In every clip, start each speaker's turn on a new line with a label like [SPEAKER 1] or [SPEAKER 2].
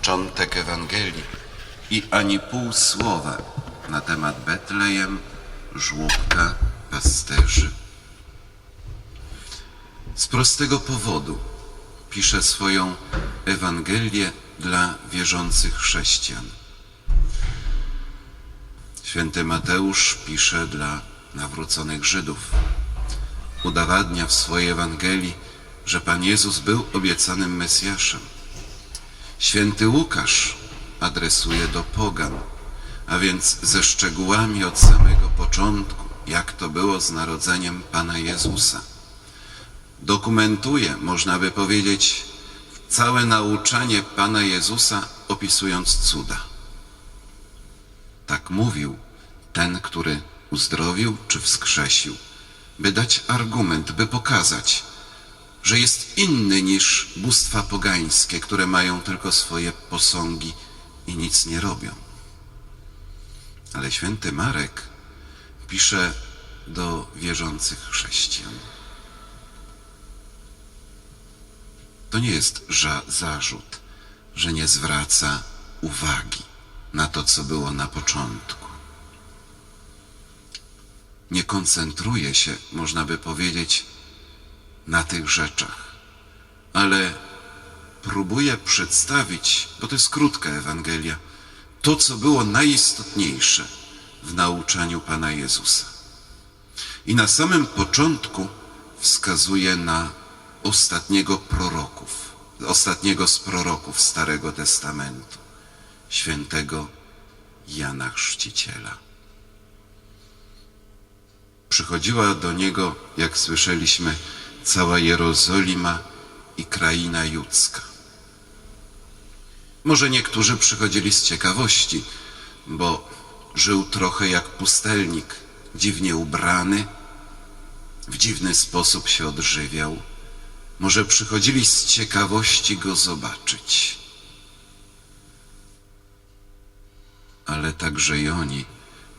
[SPEAKER 1] początek Ewangelii i ani pół słowa na temat Betlejem, żłobka, pasterzy. Z prostego powodu pisze swoją Ewangelię dla wierzących chrześcijan. Święty Mateusz pisze dla nawróconych Żydów. Udowadnia w swojej Ewangelii, że Pan Jezus był obiecanym Mesjaszem. Święty Łukasz adresuje do pogan, a więc ze szczegółami od samego początku, jak to było z narodzeniem Pana Jezusa. Dokumentuje, można by powiedzieć, całe nauczanie Pana Jezusa, opisując cuda. Tak mówił ten, który uzdrowił czy wskrzesił, by dać argument, by pokazać, że jest inny niż bóstwa pogańskie, które mają tylko swoje posągi i nic nie robią. Ale święty Marek pisze do wierzących chrześcijan. To nie jest ża- zarzut, że nie zwraca uwagi na to, co było na początku. Nie koncentruje się, można by powiedzieć, na tych rzeczach, ale próbuje przedstawić, bo to jest krótka Ewangelia, to, co było najistotniejsze w nauczaniu Pana Jezusa. I na samym początku wskazuje na ostatniego proroków, ostatniego z proroków Starego Testamentu, świętego Jana Chrzciciela. Przychodziła do niego, jak słyszeliśmy, cała Jerozolima i kraina judzka. Może niektórzy przychodzili z ciekawości, bo żył trochę jak pustelnik, dziwnie ubrany, w dziwny sposób się odżywiał. Może przychodzili z ciekawości go zobaczyć. Ale także i oni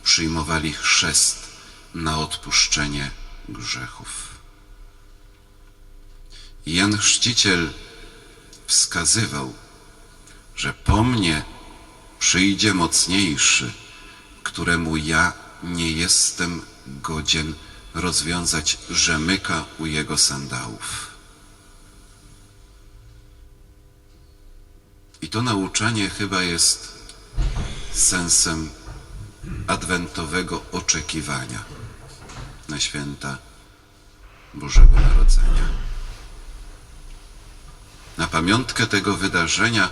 [SPEAKER 1] przyjmowali chrzest na odpuszczenie grzechów. Jan Chrzciciel wskazywał, że po mnie przyjdzie mocniejszy, któremu ja nie jestem godzien rozwiązać rzemyka u jego sandałów. I to nauczanie chyba jest sensem adwentowego oczekiwania na święta Bożego Narodzenia. Na pamiątkę tego wydarzenia,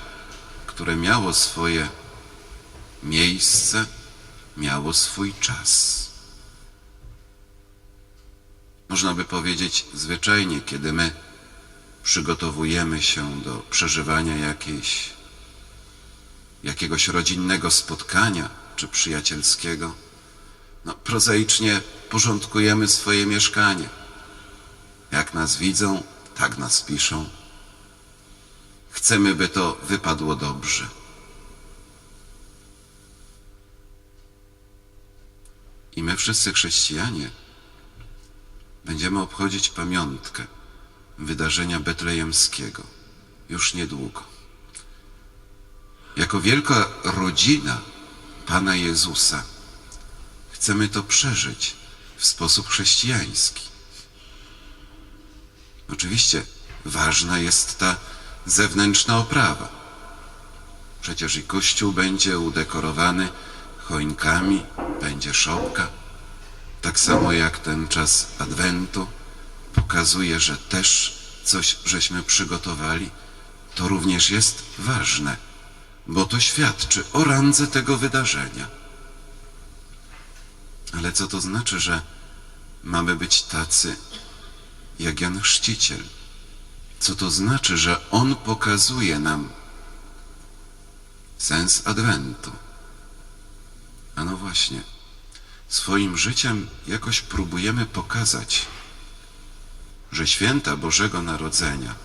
[SPEAKER 1] które miało swoje miejsce, miało swój czas. Można by powiedzieć zwyczajnie, kiedy my przygotowujemy się do przeżywania jakiejś, jakiegoś rodzinnego spotkania czy przyjacielskiego, no, prozaicznie porządkujemy swoje mieszkanie. Jak nas widzą, tak nas piszą. Chcemy, by to wypadło dobrze. I my wszyscy chrześcijanie będziemy obchodzić pamiątkę wydarzenia betlejemskiego już niedługo. Jako wielka rodzina Pana Jezusa chcemy to przeżyć w sposób chrześcijański. Oczywiście ważna jest ta zewnętrzna oprawa. Przecież i kościół będzie udekorowany choinkami, będzie szopka. Tak samo jak ten czas Adwentu pokazuje, że też coś żeśmy przygotowali, to również jest ważne, bo to świadczy o randze tego wydarzenia. Ale co to znaczy, że mamy być tacy jak Jan Chrzciciel? Co to znaczy, że On pokazuje nam sens Adwentu? A no właśnie, swoim życiem jakoś próbujemy pokazać, że święta Bożego Narodzenia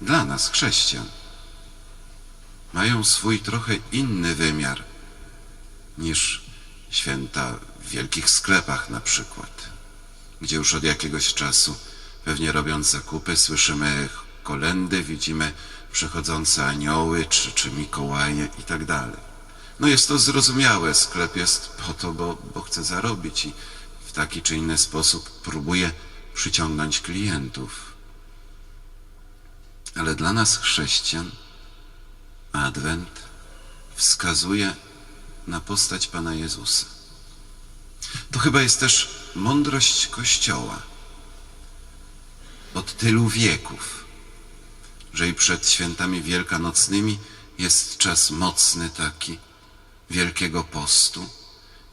[SPEAKER 1] dla nas, chrześcijan, mają swój trochę inny wymiar niż święta w wielkich sklepach na przykład, gdzie już od jakiegoś czasu, pewnie robiąc zakupy, słyszymy kolendy, widzimy przechodzące anioły, czy, czy Mikołaje i tak dalej. No jest to zrozumiałe, sklep jest po to, bo, bo chce zarobić i w taki czy inny sposób próbuje przyciągnąć klientów. Ale dla nas chrześcijan Adwent wskazuje na postać Pana Jezusa. To chyba jest też mądrość Kościoła od tylu wieków, że i przed świętami wielkanocnymi jest czas mocny taki Wielkiego Postu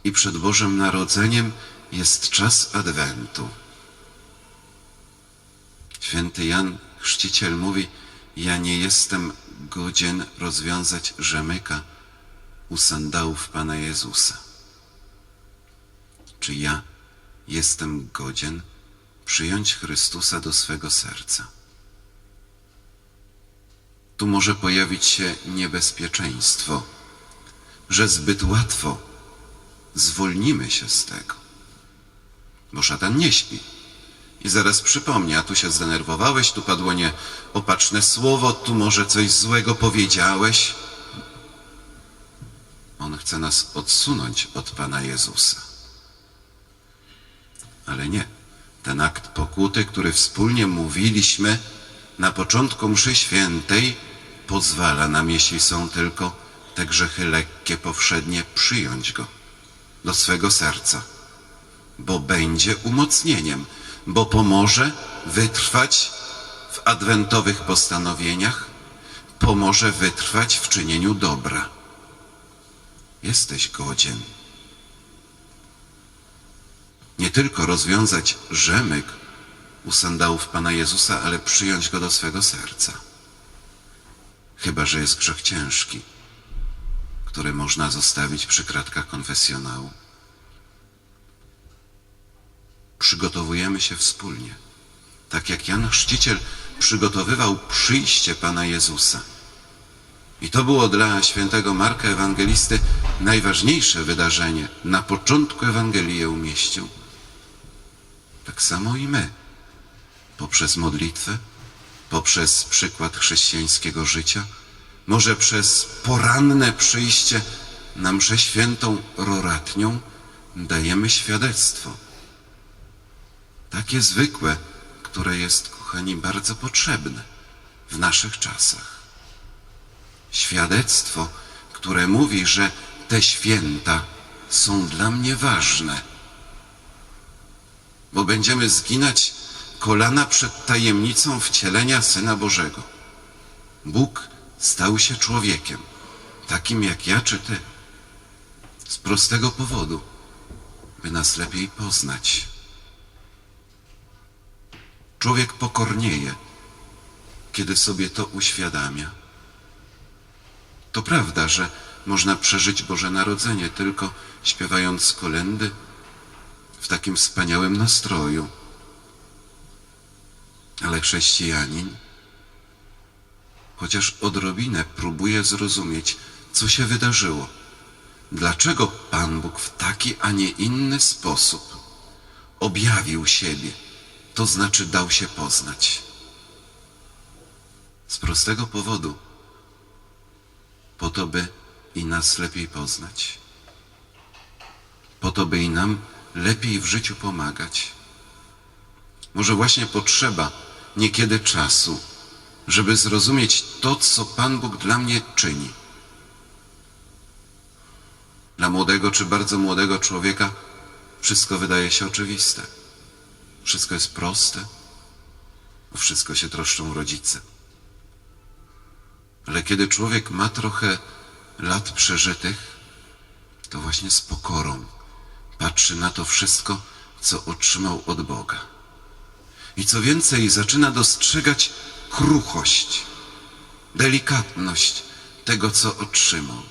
[SPEAKER 1] i przed Bożym Narodzeniem jest czas Adwentu. Święty Jan Chrzciciel mówi, ja nie jestem godzien rozwiązać rzemyka u sandałów Pana Jezusa. Czy ja jestem godzien przyjąć Chrystusa do swego serca? Tu może pojawić się niebezpieczeństwo, że zbyt łatwo zwolnimy się z tego, bo szatan nie śpi. I zaraz przypomni, a tu się zdenerwowałeś, tu padło nieopatrzne słowo, tu może coś złego powiedziałeś. On chce nas odsunąć od Pana Jezusa. Ale nie. Ten akt pokuty, który wspólnie mówiliśmy na początku mszy świętej, pozwala nam, jeśli są tylko te grzechy lekkie, powszednie, przyjąć go do swego serca, bo będzie umocnieniem, bo pomoże wytrwać w adwentowych postanowieniach, pomoże wytrwać w czynieniu dobra. Jesteś godzien nie tylko rozwiązać rzemyk u sandałów Pana Jezusa, ale przyjąć go do swego serca. Chyba, że jest grzech ciężki, który można zostawić przy kratkach konfesjonału. Przygotowujemy się wspólnie, tak jak Jan Chrzciciel przygotowywał przyjście Pana Jezusa. I to było dla świętego Marka Ewangelisty najważniejsze wydarzenie. Na początku Ewangelii je umieścił. Tak samo i my, poprzez modlitwę, poprzez przykład chrześcijańskiego życia, może przez poranne przyjście na mszę świętą roratnią dajemy świadectwo. Takie zwykłe, które jest, kochani, bardzo potrzebne w naszych czasach. Świadectwo, które mówi, że te święta są dla mnie ważne bo będziemy zginać kolana przed tajemnicą wcielenia Syna Bożego. Bóg stał się człowiekiem, takim jak ja czy ty, z prostego powodu, by nas lepiej poznać. Człowiek pokornieje, kiedy sobie to uświadamia. To prawda, że można przeżyć Boże Narodzenie tylko śpiewając kolendy, w takim wspaniałym nastroju. Ale chrześcijanin, chociaż odrobinę próbuje zrozumieć, co się wydarzyło, dlaczego Pan Bóg w taki, a nie inny sposób objawił siebie, to znaczy dał się poznać. Z prostego powodu, po to, by i nas lepiej poznać, po to, by i nam lepiej w życiu pomagać. Może właśnie potrzeba niekiedy czasu, żeby zrozumieć to, co Pan Bóg dla mnie czyni. Dla młodego czy bardzo młodego człowieka wszystko wydaje się oczywiste. Wszystko jest proste. O wszystko się troszczą rodzice. Ale kiedy człowiek ma trochę lat przeżytych, to właśnie z pokorą patrzy na to wszystko, co otrzymał od Boga. I co więcej, zaczyna dostrzegać kruchość, delikatność tego, co otrzymał.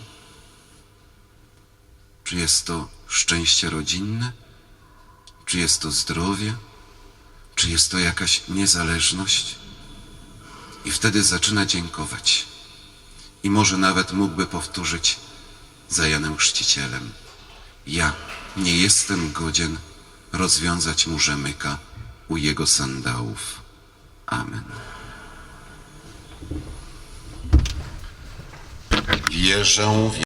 [SPEAKER 1] Czy jest to szczęście rodzinne? Czy jest to zdrowie? Czy jest to jakaś niezależność? I wtedy zaczyna dziękować. I może nawet mógłby powtórzyć za Janem Chrzcicielem. Ja nie jestem godzien rozwiązać mu rzemyka u jego sandałów. Amen. Wierzę w